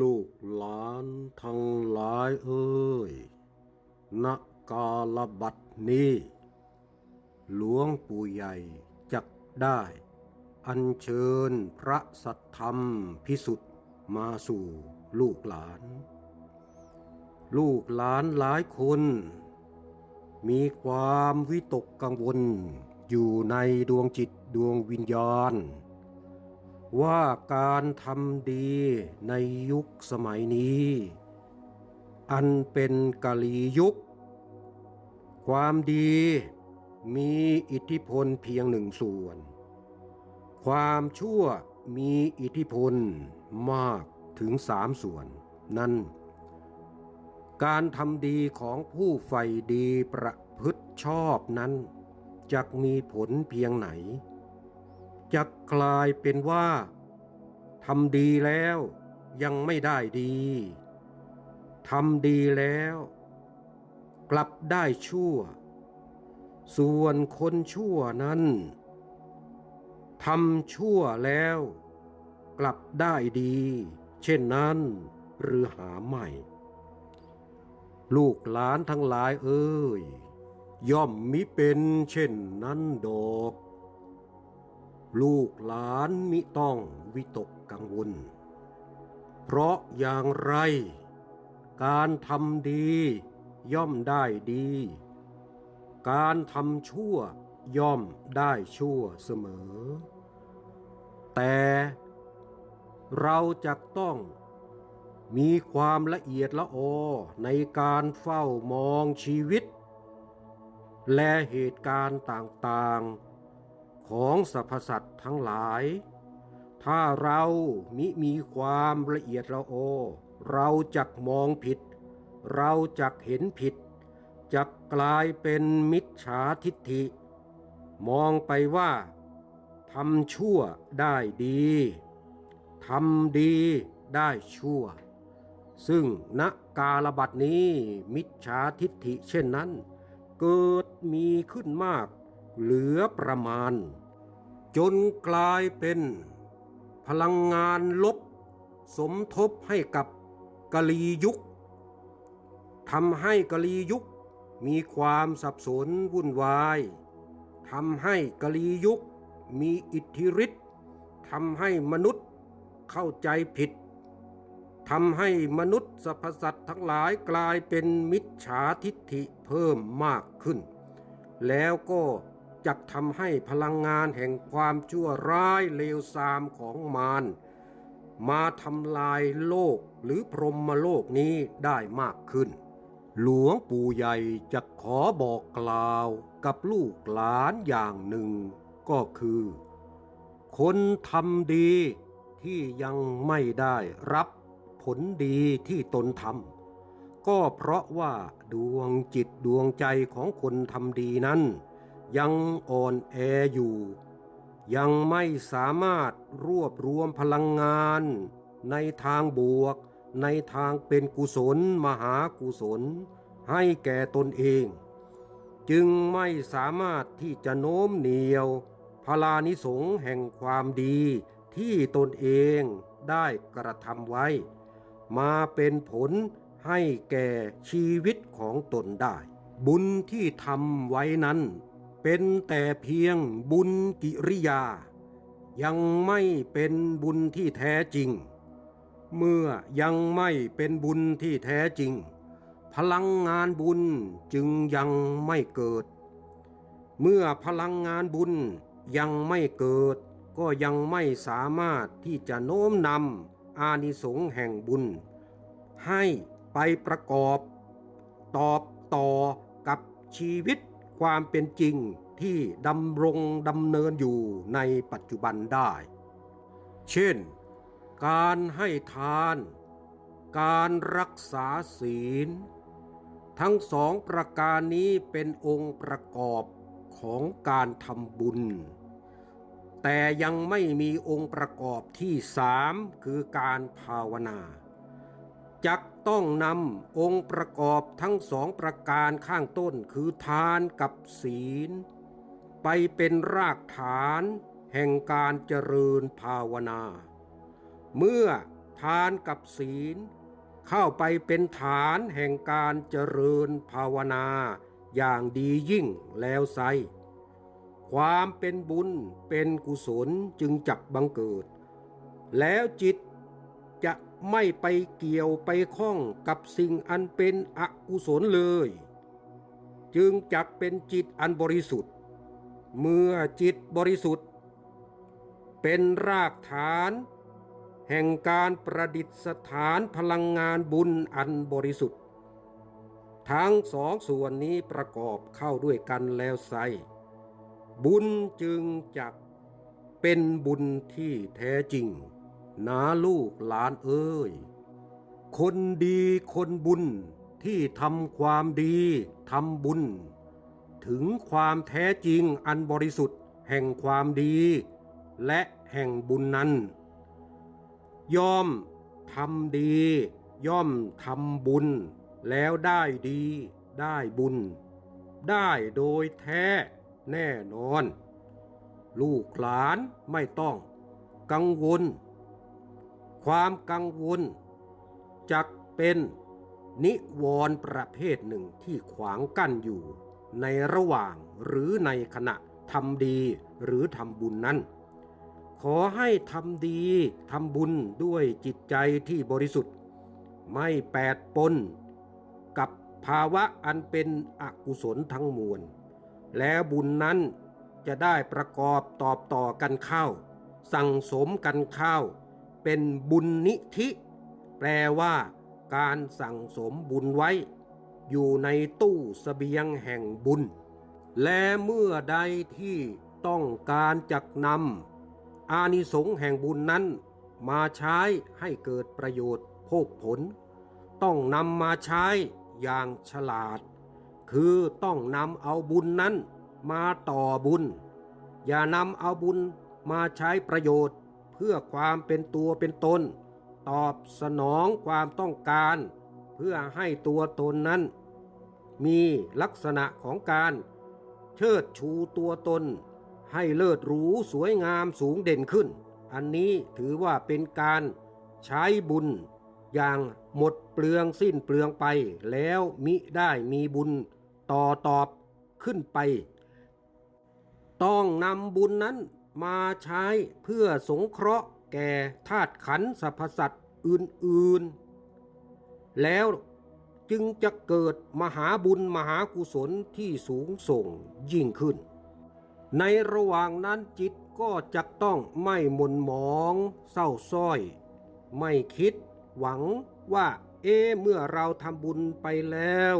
ลูกหลานทั้งหลายเอ้ยณกาลบัดนี้ หลวงปู่ใหญ่จักได้ อัญเชิญพระสัทธรรมพิสุทธิ์มาสู่ลูกหลาน ลูกหลานหลายคน มีความวิตกกังวลอยู่ในดวงจิตดวงวิญญาณ ว่าการทำดีในยุคสมัยนี้ อันเป็นกาลียุค ความดีมีอิทธิพลเพียงหนึ่งส่วน ความชั่วมีอิทธิพลมากถึงสามส่วน นั่น การทำดีของผู้ใฝ่ดีประพฤติชอบนั้นจะมีผลเพียงไหน จะกลายเป็นว่าทำดีแล้วยังไม่ได้ดีทำดีแล้ว กลับได้ชั่ว ส่วนคนชั่วนั้นทำชั่วแล้ว กลับได้ดี เช่นนั้นหรือหาใหม่ ลูกหลานทั้งหลายเอ้ย ย่อมมิเป็นเช่นนั้นดอก ลูกหลานมิต้องวิตกกังวล เพราะอย่างไร การทำดีย่อมได้ดี การทำชั่วย่อมได้ชั่วเสมอ แต่เราจะต้องมีความละเอียดละออในการเฝ้ามองชีวิต และเหตุการณ์ต่างๆ ของสรรพสัตว์ทั้งหลาย ถ้าเรามิมีความละเอียดละออเราจักมองผิด เราจักเห็นผิดจักกลายเป็นมิจฉาทิฏฐิ มองไปว่าทำชั่วได้ดีทำดีได้ชั่ว ซึ่งณกาลบัดนี้มิจฉาทิฏฐิเช่นนั้น เกิดมีขึ้นมากเหลือประมาณ จนกลายเป็นพลังงานลบ สมทบให้กับกะลียุคทำให้กะลียุคมีความสับสนวุ่นวายทำให้กะลียุคมีอิทธิฤทธิ์ทำให้มนุษย์เข้าใจผิดทำให้มนุษย์สรรพสัตว์ทั้งหลายกลายเป็นมิจฉาทิฏฐิเพิ่มมากขึ้น แล้วก็ จะทำให้พลังงานแห่งความชั่วร้ายเลวทรามของมารมาทำลายโลกหรือพรหมโลกนี้ได้มากขึ้น หลวงปู่ใหญ่จะขอบอกกล่าวกับลูกหลานอย่างหนึ่งก็คือ คนทำดีที่ยังไม่ได้รับผลดีที่ตนทำก็เพราะว่าดวงจิตดวงใจของคนทำดีนั้น ยังอ่อนแออยู่ ยังไม่สามารถรวบรวมพลังงาน ในทางบวก ในทางเป็นกุศลมหากุศล ให้แก่ตนเอง จึงไม่สามารถที่จะโน้มเหนียวพลานิสงแห่งความดีที่ตนเองได้กระทำไว้ มาเป็นผลให้แก่ชีวิตของตนได้ บุญที่ทำไว้นั้น เป็นแต่เพียงบุญกิริยา ยังไม่เป็นบุญที่แท้จริง เมื่อยังไม่เป็นบุญที่แท้จริง พลังงานบุญจึงยังไม่เกิด เมื่อพลังงานบุญยังไม่เกิด ก็ยังไม่สามารถที่จะโน้มนำอานิสงส์แห่งบุญ ให้ไปประกอบ ตอบต่อกับชีวิต ความเป็นจริงที่ดำรงดำเนินอยู่ในปัจจุบันได้ เช่น การให้ทาน การรักษาศีล ทั้งสองประการนี้เป็นองค์ประกอบของการทำบุญ แต่ยังไม่มีองค์ประกอบที่สามคือการภาวนา จักต้องนำองค์ประกอบทั้งสองประการข้างต้นคือทานกับศีล ไปเป็นรากฐานแห่งการเจริญภาวนา เมื่อทานกับศีล เข้าไปเป็นฐานแห่งการเจริญภาวนาอย่างดียิ่งแล้วไซความเป็นบุญเป็นกุศลจึงจักบังเกิด แล้วจิต ไม่ไปเกี่ยวไปข้องกับสิ่งอันเป็นอกุศลเลย จึงจักเป็นจิตอันบริสุทธิ์ เมื่อจิตบริสุทธิ์ เป็นรากฐาน แห่งการประดิษฐานพลังงานบุญอันบริสุทธิ์ ทั้งสองส่วนนี้ประกอบเข้าด้วยกันแล้วไซบุญจึงจักเป็นบุญที่แท้จริง นาลูกหลานเอ้ย คนดีคนบุญที่ทำความดีทำบุญ ถึงความแท้จริงอันบริสุทธิ์แห่งความดี และแห่งบุญนั้น ย่อมทำดี ย่อมทำบุญ แล้วได้ดีได้บุญ ได้โดยแท้แน่นอน ลูกหลานไม่ต้อง กังวล ความกังวลจักเป็นนิวรณ์ประเภทหนึ่งที่ขวางกั้นอยู่ ในระหว่างหรือในขณะทำดีหรือทำบุญนั้น ขอให้ทำดีทำบุญด้วยจิตใจที่บริสุทธิ์ ไม่แปดปนกับภาวะอันเป็นอกุศลทั้งมวล แล้วบุญนั้นจะได้ประกอบตอบต่อกันเข้า สั่งสมกันเข้า เป็นบุญนิธิ แปลว่าการสั่งสมบุญไว้ อยู่ในตู้เสบียงแห่งบุญ และเมื่อใดที่ต้องการจักนำอานิสงส์แห่งบุญนั้น มาใช้ให้เกิดประโยชน์โภคผล ต้องนำมาใช้อย่างฉลาด คือต้องนำเอาบุญนั้นมาต่อบุญ อย่านำเอาบุญมาใช้ประโยชน์ เพื่อความเป็นตัวเป็นตน ตอบสนองความต้องการ เพื่อให้ตัวตนนั้น มีลักษณะของการ เชิดชูตัวตน ให้เลิศหรูสวยงามสูงเด่นขึ้น อันนี้ถือว่าเป็นการใช้บุญ อย่างหมดเปลืองสิ้นเปลืองไปแล้วมิได้มีบุญต่อตอบขึ้นไป ต้องนำบุญนั้น มาใช้เพื่อสงเคราะห์แก่ธาตุขันธ์สรรพสัตว์อื่นๆ แล้วจึงจะเกิดมหาบุญมหากุศลที่สูงส่งยิ่งขึ้น ในระหว่างนั้นจิตก็จะต้องไม่หม่นหมองเศร้าส้อย ไม่คิดหวังว่าเอ๊เมื่อเราทำบุญไปแล้ว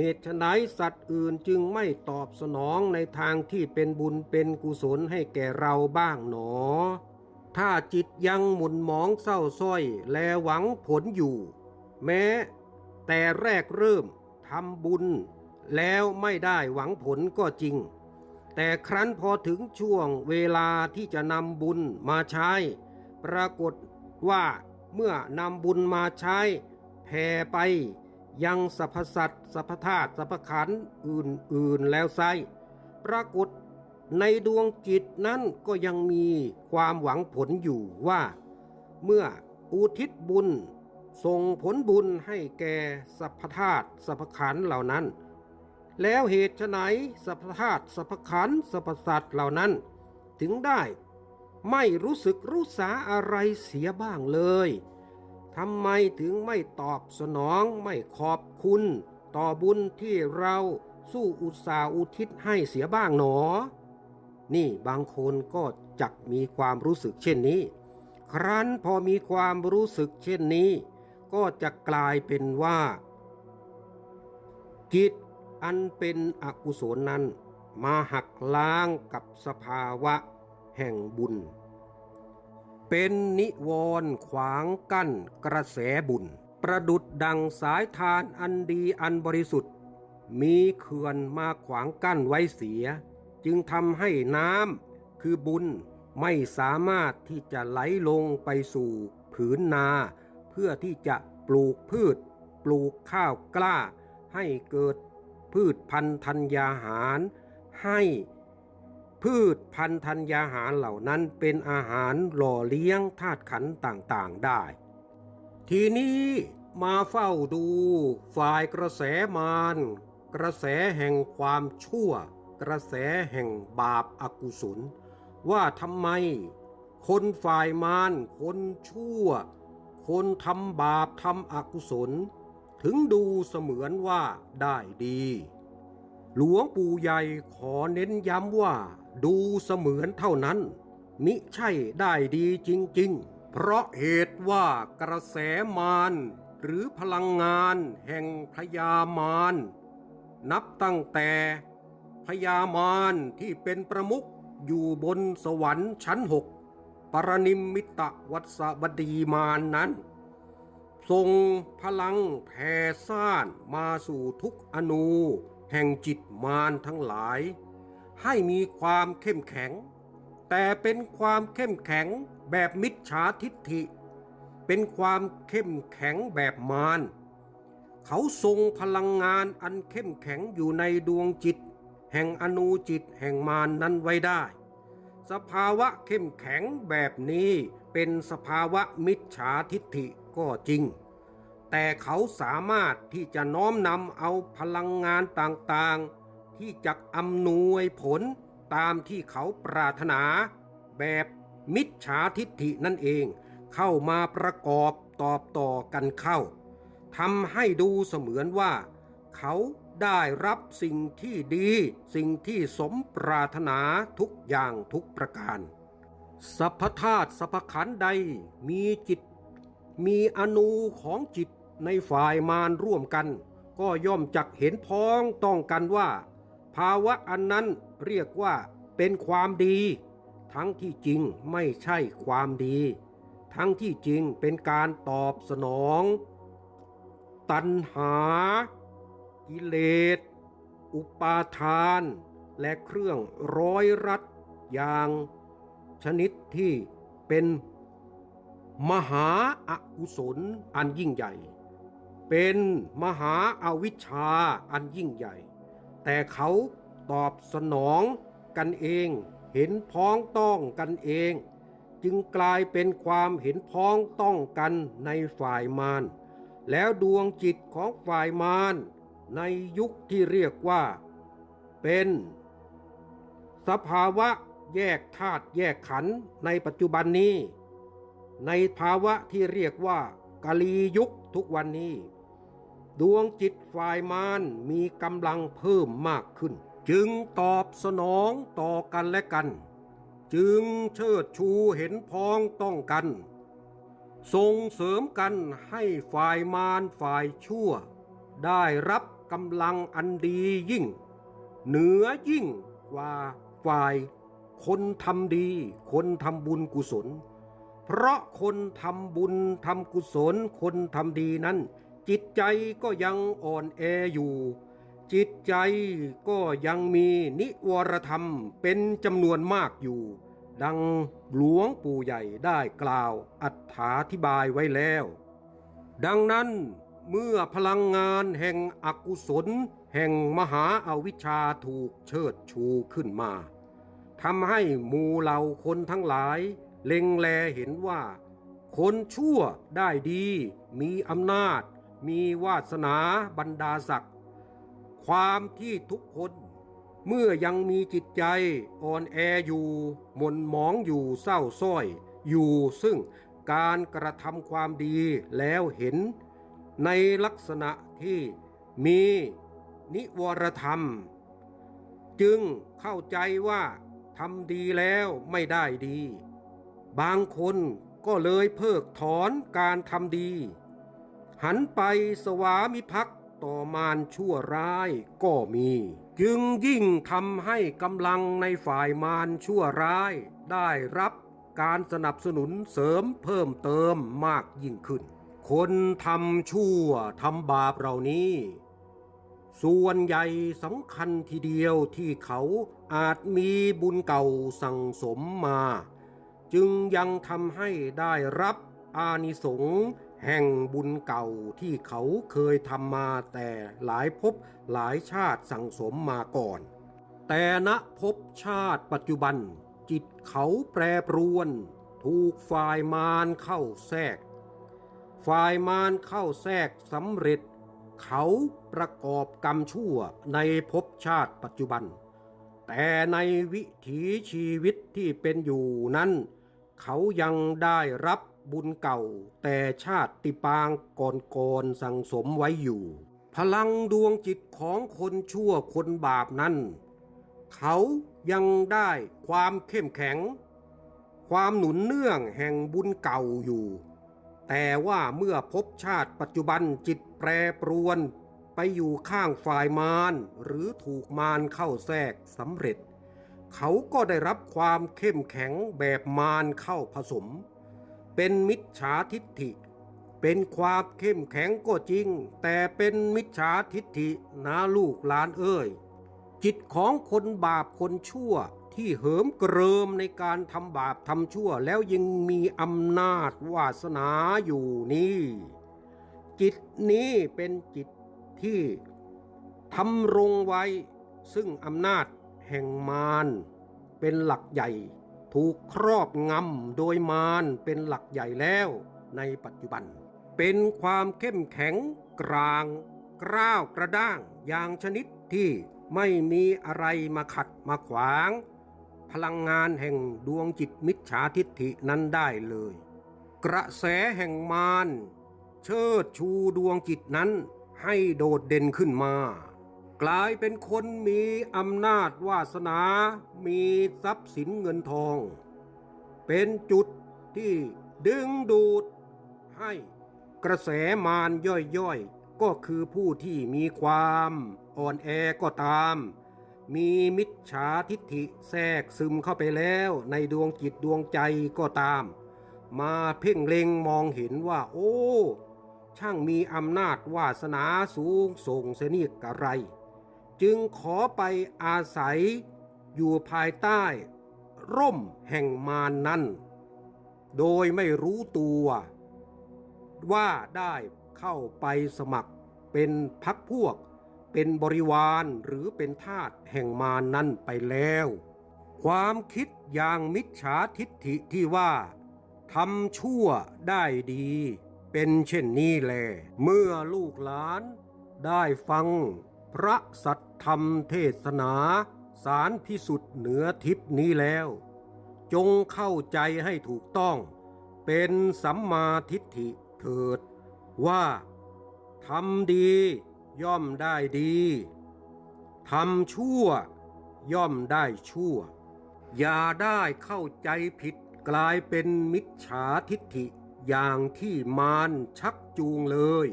เหตุไฉนสัตว์อื่นจึงไม่ตอบสนองในทางที่เป็นบุญเป็นกุศลให้แก่เราบ้างหนอ ถ้าจิตยังหมุนหมองเศร้าส้อย แลหวังผลอยู่ แม้ แต่แรกเริ่มทำบุญ แล้วไม่ได้หวังผลก็จริง แต่ครั้นพอถึงช่วงเวลาที่จะนำบุญมาใช้ ปรากฏว่าเมื่อนำบุญมาใช้แผ่ไป ยังสรรพสัตว์สรรพธาตุสรรพขันธ์อื่นๆแล้วไซปรากฏในดวงจิตนั้นก็ยังมีความหวังผลอยู่ว่า เมื่ออุทิศบุญ ส่งผลบุญให้แก่สรรพธาตุสรรพขันธ์เหล่านั้น แล้วเหตุไฉนสรรพธาตุสรรพขันธ์สรรพสัตว์เหล่านั้น ถึงได้ ไม่รู้สึกรู้สาอะไรเสียบ้างเลย ทำไมถึงไม่ตอบสนองไม่ขอบคุณ ต่อบุญที่เราสู้อุตสาห์อุทิศให้เสียบ้างหนอ นี่บางคนก็จักมีความรู้สึกเช่นนี้ ครั้นพอมีความรู้สึกเช่นนี้ ก็จะกลายเป็นว่า กิจอันเป็นอกุศลนั้น มาหักล้างกับสภาวะแห่งบุญ เป็นนิวรณ์ขวางกั้นกระแสบุญ ประดุดดังสายทานอันดีอันบริสุทธิ์ มีเขื่อนมาขวางกั้นไว้เสีย จึงทำให้น้ำคือบุญไม่สามารถที่จะไหลลงไปสู่ผืนนา เพื่อที่จะปลูกพืช ปลูกข้าวกล้า ให้เกิดพืชพันธุ์ธัญญาหาร ให้ พืชพันธัญญาหารเหล่านั้นเป็นอาหารหล่อเลี้ยงธาตุขันต่างๆได้ ทีนี้มาเฝ้าดูฝ่ายกระแสมารกระแสแห่งความชั่ว กระแสแห่งบาปอากุศล ว่าทำไม คนฝ่ายมารคนชั่ว คนทำบาปทำอกุศล ถึงดูเสมือนว่าได้ดี หลวงปู่ใหญ่ขอเน้นย้ำว่า ดูเสมือนเท่านั้น มิใช่ได้ดีจริง ๆ เพราะเหตุว่ากระแสมารหรือพลังงานแห่งพยามารนับตั้งแต่พยามารที่เป็นประมุขอยู่บนสวรรค์ชั้นหกปรนิมมิตวัสบดีมารนนั้น ทรงพลังแผ่ซ่านมาสู่ทุกอนู แห่งจิตมารทั้งหลาย ให้มีความเข้มแข็ง แต่เป็นความเข้มแข็งแบบมิจฉาทิฏฐิ เป็นความเข้มแข็งแบบมารเขาทรงพลังงานอันเข้มแข็งอยู่ในดวงจิต แห่งอนูจิตแห่งมารนนั้นไว้ได้ สภาวะเข้มแข็งแบบนี้เป็นสภาวะมิจฉาทิฏฐิก็จริง แต่เขาสามารถที่จะน้อมนำเอาพลังงานต่างๆ ที่จะอำนวยผลตามที่เขาปรารถนา แบบมิจฉาทิฏฐินั่นเอง เข้ามาประกอบตอบต่อกันเข้าทำให้ดูเสมือนว่า เขาได้รับสิ่งที่ดี สิ่งที่สมปรารถนาทุกอย่างทุกประการสัพพธาตุสัพพขันใดมีจิต มีอนูของจิต ในฝ่ายมารร่วมกัน ก็ย่อมจักเห็นพ้องต้องกันว่า ภาวะอันนั้นเรียกว่าเป็นความดี ทั้งที่จริงไม่ใช่ความดี ทั้งที่จริงเป็นการตอบสนอง ตัณหา กิเลส อุปาทาน และเครื่องร้อยรัดอย่างชนิดที่เป็นมหาอากุศลอันยิ่งใหญ่ เป็นมหาอาวิชชาอันยิ่งใหญ่ แต่เขาตอบสนองกันเอง เห็นพ้องต้องกันเอง จึงกลายเป็นความเห็นพ้องต้องกันในฝ่ายมารแล้วดวงจิตของฝ่ายมารในยุคที่เรียกว่า เป็น สภาวะแยกธาตุแยกขันธ์ในปัจจุบันนี้ ในภาวะที่เรียกว่ากาลียุคทุกวันนี้ ดวงจิตฝ่ายมารมีกำลังเพิ่มมากขึ้น จึงตอบสนองต่อกันและกัน จึงเชิดชูเห็นพ้องต้องกัน ส่งเสริมกันให้ฝ่ายมารฝ่ายชั่ว ได้รับกำลังอันดียิ่ง เหนือยิ่งกว่าฝ่ายคนทำดี คนทำบุญกุศล เพราะคนทำบุญทำกุศลคนทำดีนั้น จิตใจก็ยังอ่อนแออยู่ จิตใจก็ยังมีนิวรธรรมเป็นจำนวนมากอยู่ ดังหลวงปู่ใหญ่ได้กล่าวอัถาธิบายไว้แล้ว ดังนั้นเมื่อพลังงานแห่งอกุศล แห่งมหาอาวิชชาถูกเชิดชูขึ้นมาทำให้หมู่เหล่าคนทั้งหลาย เล็งแลเห็นว่า คนชั่วได้ดี มีอำนาจ มีวาสนาบรรดาศักดิ์ความที่ทุกคนเมื่อยังมีจิตใจอ่อนแออยู่หม่นหมองอยู่เศร้าส้อย อยู่ซึ่งการกระทำความดีแล้วเห็น ในลักษณะที่มีนิวรธรรม จึงเข้าใจว่าทำดีแล้วไม่ได้ดี บางคนก็เลยเพิกถอนการทำดี หันไปสวามิภักดิ์ต่อมารชั่วร้ายก็มี จึงยิ่งทำให้กำลังในฝ่ายมารชั่วร้าย ได้รับการสนับสนุนเสริมเพิ่มเติมมากยิ่งขึ้น คนทำชั่วทำบาปเหล่านี้ ส่วนใหญ่สำคัญทีเดียวที่เขาอาจมีบุญเก่าสั่งสมมา จึงยังทำให้ได้รับอานิสงส์ แห่งบุญเก่าที่เขาเคยทำมาแต่หลายภพหลายชาติสั่งสมมาก่อน แต่ณภพชาติปัจจุบัน จิตเขาแปรปรวน ถูกฝ่ายมารเข้าแทรก ฝ่ายมารเข้าแทรกสำเร็จ เขาประกอบกรรมชั่วในภพชาติปัจจุบัน แต่ในวิถีชีวิตที่เป็นอยู่นั้น เขายังได้รับ บุญเก่า แต่ชาติปางก่อนๆสั่งสมไว้อยู่ พลังดวงจิตของคนชั่วคนบาปนั้น เขายังได้ความเข้มแข็ง ความหนุนเนื่องแห่งบุญเก่าอยู่ แต่ว่าเมื่อพบชาติปัจจุบันจิตแปรปรวนไปอยู่ข้างฝ่ายมารหรือถูกมารเข้าแทรกสำเร็จ เขาก็ได้รับความเข้มแข็งแบบมารเข้าผสม เป็นมิจฉาทิฏฐิ เป็นความเข้มแข็งก็จริง แต่เป็นมิจฉาทิฏฐินะลูกหลานเอ้ยจิตของคนบาปคนชั่วที่เหิมเกริมในการทำบาปทำชั่วแล้วยังมีอำนาจวาสนาอยู่นี่ จิตนี้เป็นจิตที่ทำรงไว้ซึ่งอำนาจแห่งมารเป็นหลักใหญ่ ถูกครอบงำโดยมารเป็นหลักใหญ่แล้วในปัจจุบัน เป็นความเข้มแข็งกลางกร้าวกระด้างอย่างชนิดที่ไม่มีอะไรมาขัดมาขวาง พลังงานแห่งดวงจิตมิจฉาทิฏฐินั้นได้เลย กระแสแห่งมารเชิดชูดวงจิตนั้นให้โดดเด่นขึ้นมา กลายเป็นคนมีอำนาจวาสนา มีทรัพย์สินเงินทอง เป็นจุดที่ดึงดูดให้กระแสมารย่อยๆ ก็คือผู้ที่มีความอ่อนแอก็ตาม มีมิจฉาทิฏฐิแทรกซึมเข้าไปแล้วในดวงจิตดวงใจก็ตาม มาเพ่งเล็งมองเห็นว่า โอ้ ช่างมีอำนาจวาสนาสูงส่งเสนิกอะไร จึงขอไปอาศัยอยู่ภายใต้ ร่มแห่งมารนนั้น โดยไม่รู้ตัว ว่าได้เข้าไปสมัครเป็นพักพวก เป็นบริวารหรือเป็นทาสแห่งมารนนั้นไปแล้ว ความคิดอย่างมิจฉาทิฏฐิที่ว่าทำชั่วได้ดี เป็นเช่นนี้แลเมื่อลูกหลานได้ฟัง พระสัทธรรมเทศนาสารพิสุทธิ์เหนือทิพนี้แล้ว จงเข้าใจให้ถูกต้อง เป็นสัมมาทิฏฐิเถิด ว่าทำดีย่อมได้ดีทำชั่ว ย่อมได้ชั่ว อย่าได้เข้าใจผิดกลายเป็นมิจฉาทิฏฐิอย่างที่มารชักจูงเลย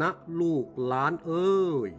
นะลูกหลานเอ้ย